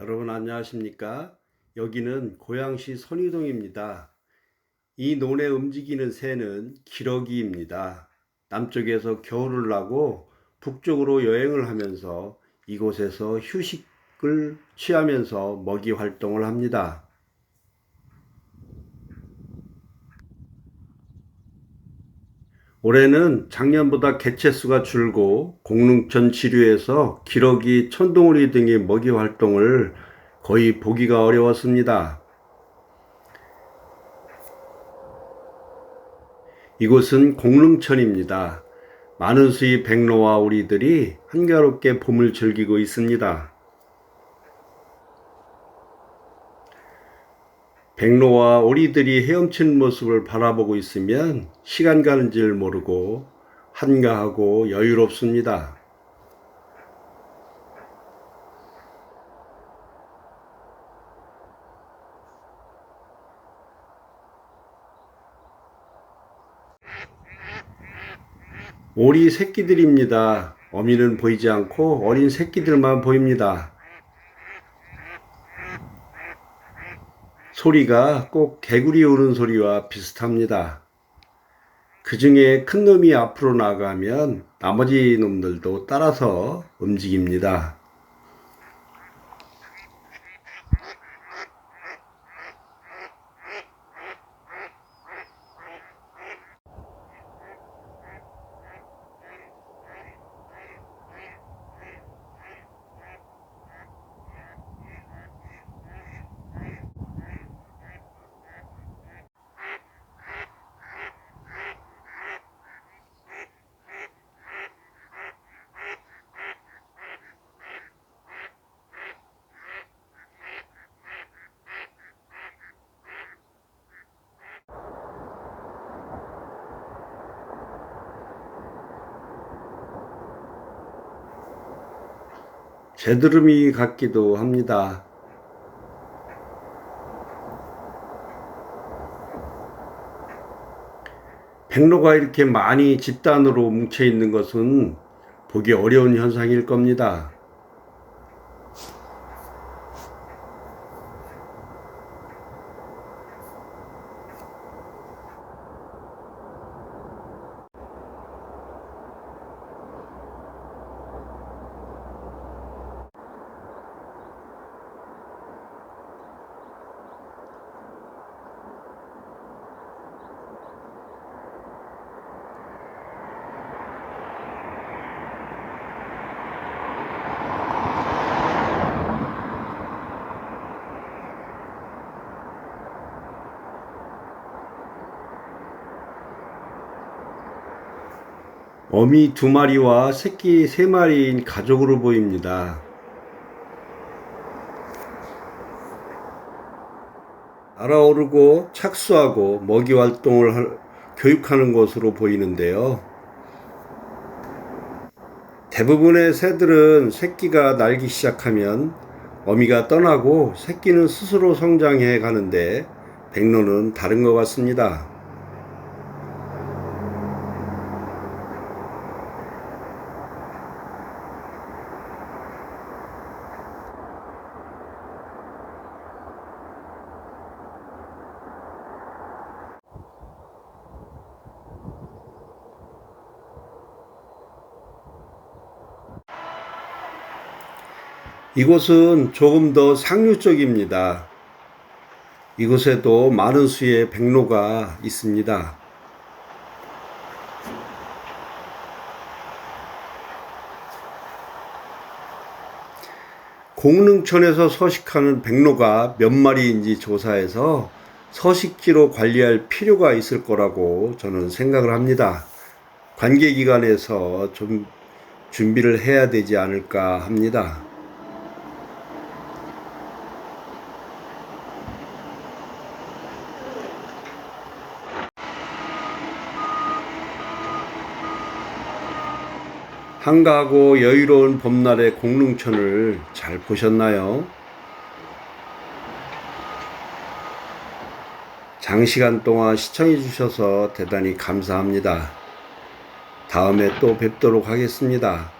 여러분 안녕하십니까? 여기는 고양시 선유동입니다. 이 논에 움직이는 새는 기러기입니다. 남쪽에서 겨울을 나고 북쪽으로 여행을 하면서 이곳에서 휴식을 취하면서 먹이 활동을 합니다. 올해는 작년보다 개체수가 줄고 공릉천 지류에서 기러기, 천둥오리 등의 먹이 활동을 거의 보기가 어려웠습니다. 이곳은 공릉천입니다. 많은 수의 백로와 오리들이 한가롭게 봄을 즐기고 있습니다. 백로와 오리들이 헤엄치는 모습을 바라보고 있으면 시간 가는 줄 모르고 한가하고 여유롭습니다. 오리 새끼들입니다. 어미는 보이지 않고 어린 새끼들만 보입니다. 소리가 꼭 개구리 우는 소리와 비슷합니다. 그 중에 큰 놈이 앞으로 나가면 나머지 놈들도 따라서 움직입니다. 제드름이 같기도 합니다. 백로가 이렇게 많이 집단으로 뭉쳐 있는 것은 보기 어려운 현상일 겁니다. 어미 두 마리와 새끼 세 마리인 가족으로 보입니다. 알아오르고 착수하고 먹이 활동을 할- 교육하는 것으로 보이는데요. 대부분의 새들은 새끼가 날기 시작하면 어미가 떠나고 새끼는 스스로 성장해 가는데 백로는 다른 것 같습니다. 이곳은 조금 더 상류 쪽입니다. 이곳에도 많은 수의 백로가 있습니다. 공릉천에서 서식하는 백로가 몇 마리인지 조사해서 서식지로 관리할 필요가 있을 거라고 저는 생각을 합니다. 관계기관에서 좀 준비를 해야 되지 않을까 합니다. 한가하고 여유로운 봄날의 공릉천을 잘 보셨나요? 장시간 동안 시청해 주셔서 대단히 감사합니다. 다음에 또 뵙도록 하겠습니다.